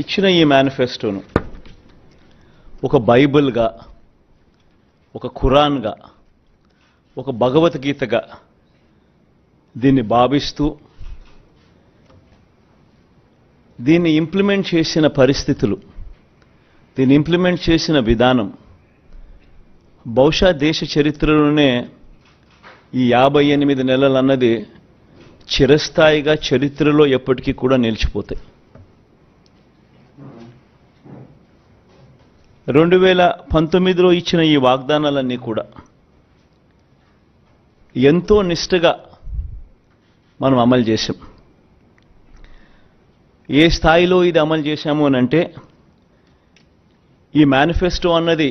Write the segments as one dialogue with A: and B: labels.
A: ఇచ్చిన ఈ మేనిఫెస్టోను ఒక బైబిల్గా ఒక ఖురాన్గా ఒక భగవద్గీతగా దీన్ని భావిస్తూ దీన్ని ఇంప్లిమెంట్ చేసిన పరిస్థితులు దీన్ని ఇంప్లిమెంట్ చేసిన విధానం బహుశా దేశ చరిత్రలోనే ఈ యాభై ఎనిమిది నెలలు అన్నది చిరస్థాయిగా చరిత్రలో ఎప్పటికీ కూడా నిలిచిపోతాయి. రెండు వేల పంతొమ్మిదిలో ఇచ్చిన ఈ వాగ్దానాలన్నీ కూడా ఎంతో నిష్టగా మనం అమలు చేశాం. ఏ స్థాయిలో ఇది అమలు చేశాము అని అంటే ఈ మేనిఫెస్టో అన్నది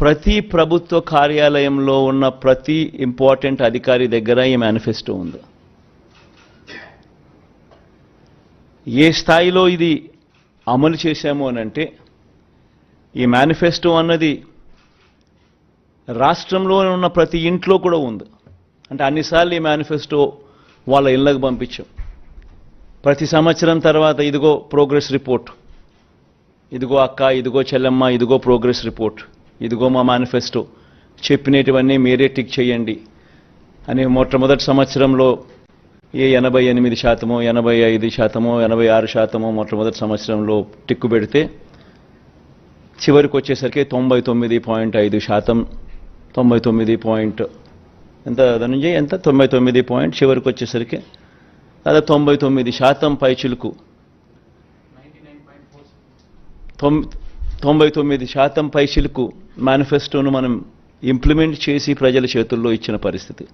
A: ప్రతి ప్రభుత్వ కార్యాలయంలో ఉన్న ప్రతి ఇంపార్టెంట్ అధికారి దగ్గర ఈ మేనిఫెస్టో ఉంది. ఏ స్థాయిలో ఇది అమలు చేశాము అని అంటే ఈ మేనిఫెస్టో అన్నది రాష్ట్రంలో ఉన్న ప్రతి ఇంట్లో కూడా ఉంది. అంటే అన్నిసార్లు ఈ మేనిఫెస్టో వాళ్ళ ఇళ్ళకు పంపించాం. ప్రతి సంవత్సరం తర్వాత ఇదిగో ప్రోగ్రెస్ రిపోర్ట్ ఇదిగో అక్క ఇదిగో చెల్లెమ్మ ఇదిగో ప్రోగ్రెస్ రిపోర్ట్ ఇదిగో మా మేనిఫెస్టో చెప్పినటువన్నీ మీరే టిక్ చేయండి. అని మొట్టమొదటి సంవత్సరంలో ఏ ఎనభై ఎనిమిది శాతమో ఎనభై ఐదు శాతమో ఎనభై ఆరు శాతమో మొట్టమొదటి సంవత్సరంలో టిక్కు పెడితే చివరికి వచ్చేసరికి తొంభై తొమ్మిది పాయింట్ ఐదు శాతం. తొంభై తొమ్మిది పాయింట్ ఎంత ధనుంజయ్? ఎంత? తొంభై తొమ్మిది పాయింట్ చివరికి వచ్చేసరికి దాదాపు తొంభై తొమ్మిది శాతం పైచిలుకు తొమ్ తొంభై తొమ్మిది శాతం పైచిలుకు మేనిఫెస్టోను మనం ఇంప్లిమెంట్ చేసి ప్రజల చేతుల్లో ఇచ్చిన పరిస్థితి.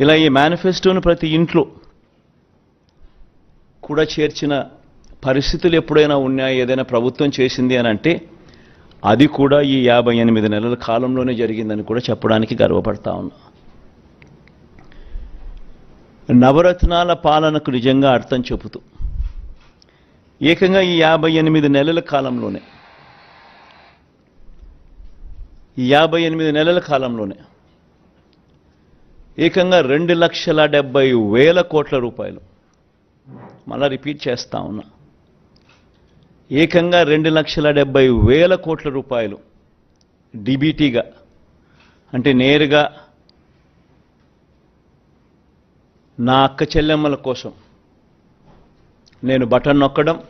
A: ఇలా ఈ మేనిఫెస్టోను ప్రతి ఇంట్లో కూడా చేర్చిన పరిస్థితులు ఎప్పుడైనా ఉన్నాయా? ఏదైనా ప్రభుత్వం చేసింది అని అంటే అది కూడా ఈ యాభై ఎనిమిది నెలల కాలంలోనే జరిగిందని కూడా చెప్పడానికి గర్వపడతా ఉన్నా. నవరత్నాల పాలనకు నిజంగా అర్థం చెబుతూ ఏకంగా ఈ యాభై ఎనిమిది నెలల కాలంలోనే ఈ యాభై ఎనిమిది నెలల కాలంలోనే ఏకంగా రెండు లక్షల డెబ్బై వేల కోట్ల రూపాయలు మళ్ళా రిపీట్ చేస్తా ఉన్నా. ఏకంగా రెండు లక్షల డెబ్బై వేల కోట్ల రూపాయలు డిబిటీగా అంటే నేరుగా నా అక్క చెల్లెమ్మల కోసం నేను బటన్ నొక్కడం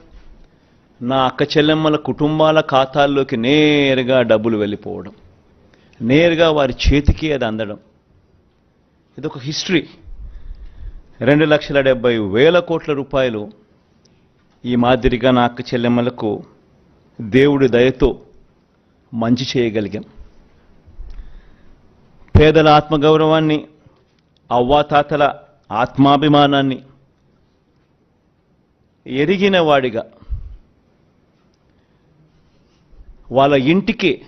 A: నా అక్క చెల్లెమ్మల కుటుంబాల ఖాతాల్లోకి నేరుగా డబ్బులు వెళ్ళిపోవడం నేరుగా వారి చేతికి అది అందడం. ఇది ఒక హిస్టరీ. రెండు లక్షల డెబ్బై వేల కోట్ల రూపాయలు ఈ మాదిరిగా నా అక్క చెల్లెమ్మలకు దేవుడి దయతో మంచి చేయగలిగాం. పేదల ఆత్మగౌరవాన్ని అవ్వాతాతల ఆత్మాభిమానాన్ని ఎరిగిన వాడిగా వాళ్ళ ఇంటికి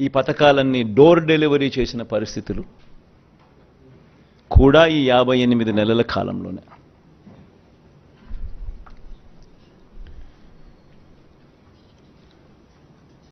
A: ఈ పథకాలన్నీ డోర్ డెలివరీ చేసిన పరిస్థితులు కూడా ఈ యాభై ఎనిమిది నెలల కాలంలోనే.